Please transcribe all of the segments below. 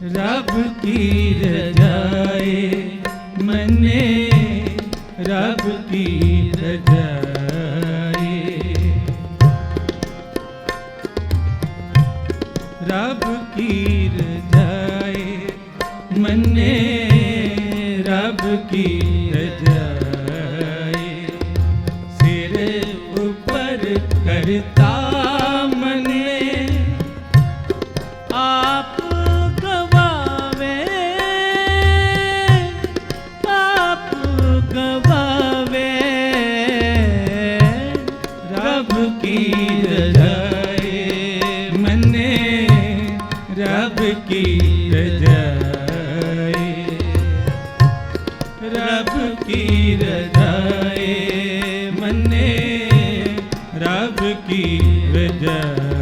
ਰੱਬ ਕੀ ਰਜਾਏ ਮੰਨੇ ਰੱਬ ਕੀ ਰਜਾਏ ਰੱਬ ਕੀ ਰਜਾਏ ਮੰਨੇ ਰੱਬ ਕੀ ਰੱਬ ਕੀ ਰਜਾਏ ਮੰਨੇ ਰੱਬ ਕੀ ਰਜਾਏ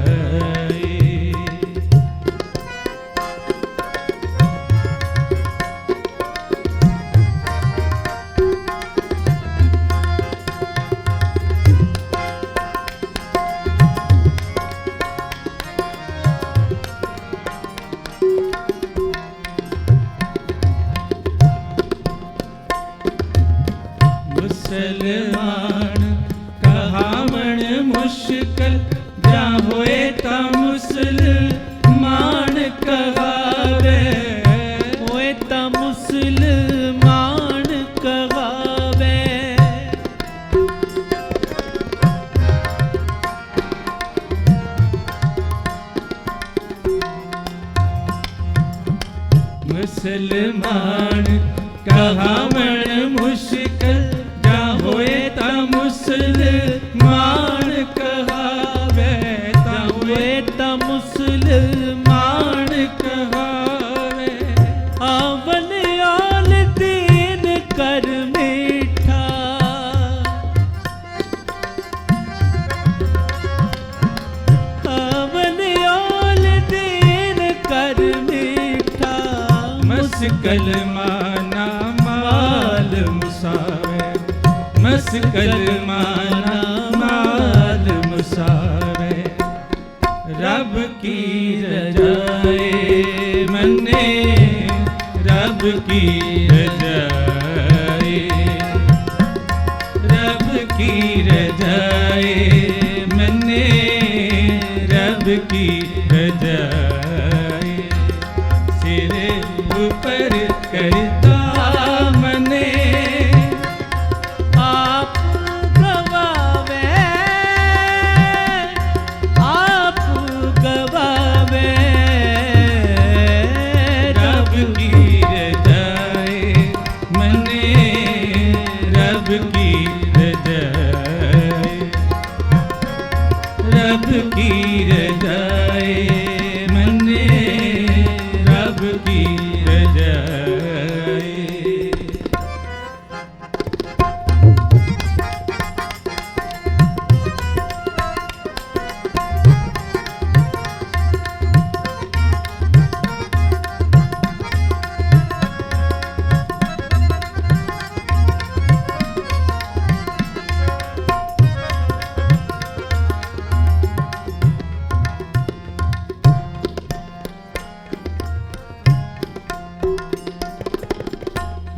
ਮੁਸ਼ਕਲ ਜਾਂ ਹੋਏ ਤਾਂ ਮੁਸਲਮਾਨ ਕਹਾਵੇ ਹੋਏ ਤਾਂ ਮੁਸਲਮਾਨ ਕਹਾਵੇ ਮੁਸਲਮਾਨ ਕਹਾਵਣ ਮਸਕਲ ਮਾਨਾ ਮਾਲ ਮੁਸਾਵੇ ਰੱਬ ਕੀ ਰਜਾਏ ਮਨੇ ਰੱਬ ਕੀ ਰਜਾਏ ਰੱਬ ਕੀ ਕੀ ਰਜਾਏ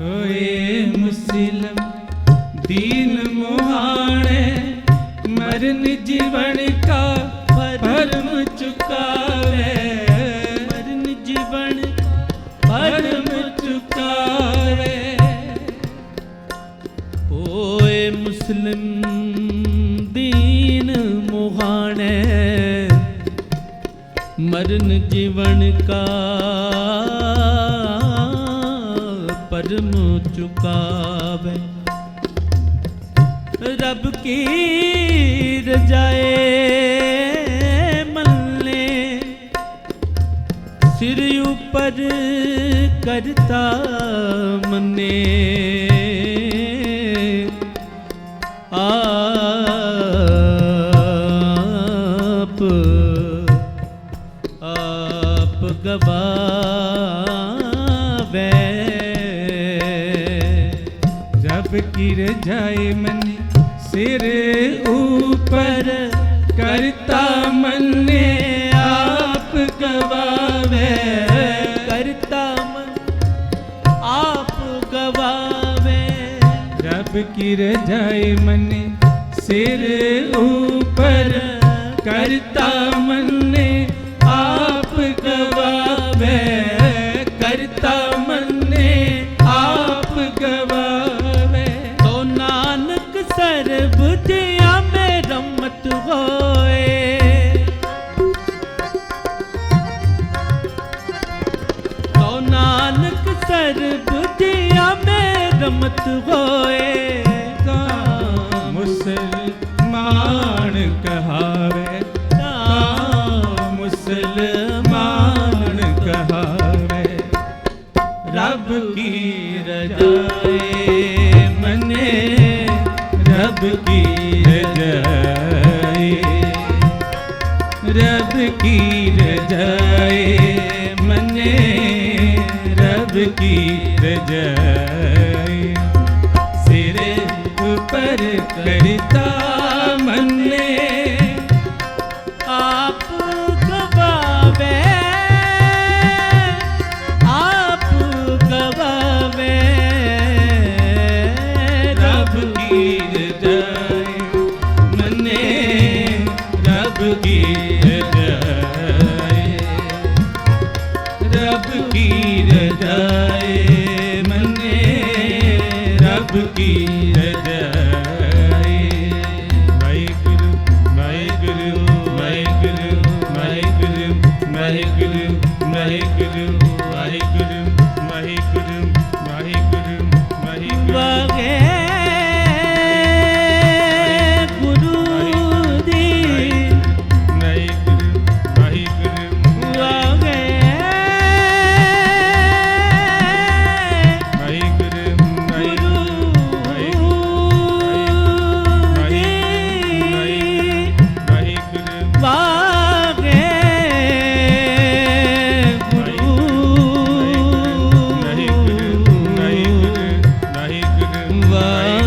ਹੋਏ ਮੁਸਲਮ, ਦੀਨ ਮੁਹਾਣੇ, ਮਰਨ ਜੀਵਨ ਕਾ ਭਰਮ ਚੁਕਾਵੇ। ਮਰਨ ਜੀਵਨ ਭਰਮ ਚੁਕਾਵੇ। ਓਏ ਮੁਸਲਿਮ, ਦੀਨ ਮੁਹਾਣੇ, ਮਰਨ ਜੀਵਨ ਕਾ ਪਰਮ ਚੁਕਾਵੇ ਰੱਬ ਕੀ ਰਜਾਏ ਮੱਲੇ ਸਿਰ ਉੱਪਰ ਕਰਤਾ ਮਨੇ। ਆਪ ਆਪ ਗਵਾਵੇ किर जाए मन सिरे ऊपर करता मन ने आप गवावे करता मन आप गवावे रब किर जाए मन सिर ऊपर करता मन ਮਤ ਹੋਏਗਾ ਮੁਸਲਮਾਨ ਕਹਾਵੇ ਤਾਂ ਮੁਸਲਮਾਨ ਕਹਾਵੇ। ਰੱਬ ਕੀ ਰਜਾਏ ਮਨੇ, ਰੱਬ ਕੀ ਰਜਾਏ। ਰੱਬ ਕੀ ਰਜਾਏ ਮਨੇ, ਰੱਬ ਕੀ ਰਜਾਏ। ਕਰ ਕਰਤਾ ਮਨ ਵਾਹਿਗੁਰੂ love.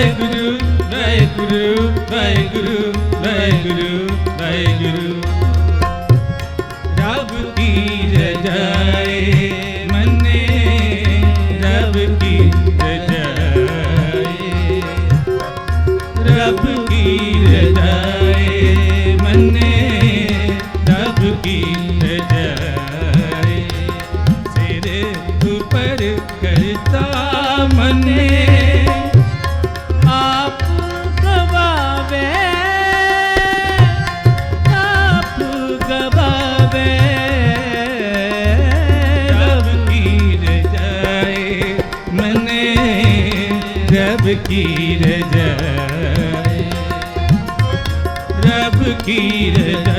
ਵਾਹਿਗੁਰੂ ਵਾਹਿਗੁਰੂ ਵਾਹਿਗੁਰੂ ਵਾਹਿਗੁਰੂ ਵਾਹਿਗੁਰੂ। ਰੱਬ ਕੀ ਮੰਨੇ, ਰੱਬ ਕੀ ਰਜਾਏ ਰੱਬ ਕੀ ਮੰਨੇ, ਰੱਬ ਕੀ ਫਕੀਰ ਜੈ ਰਬ ਕੀਰ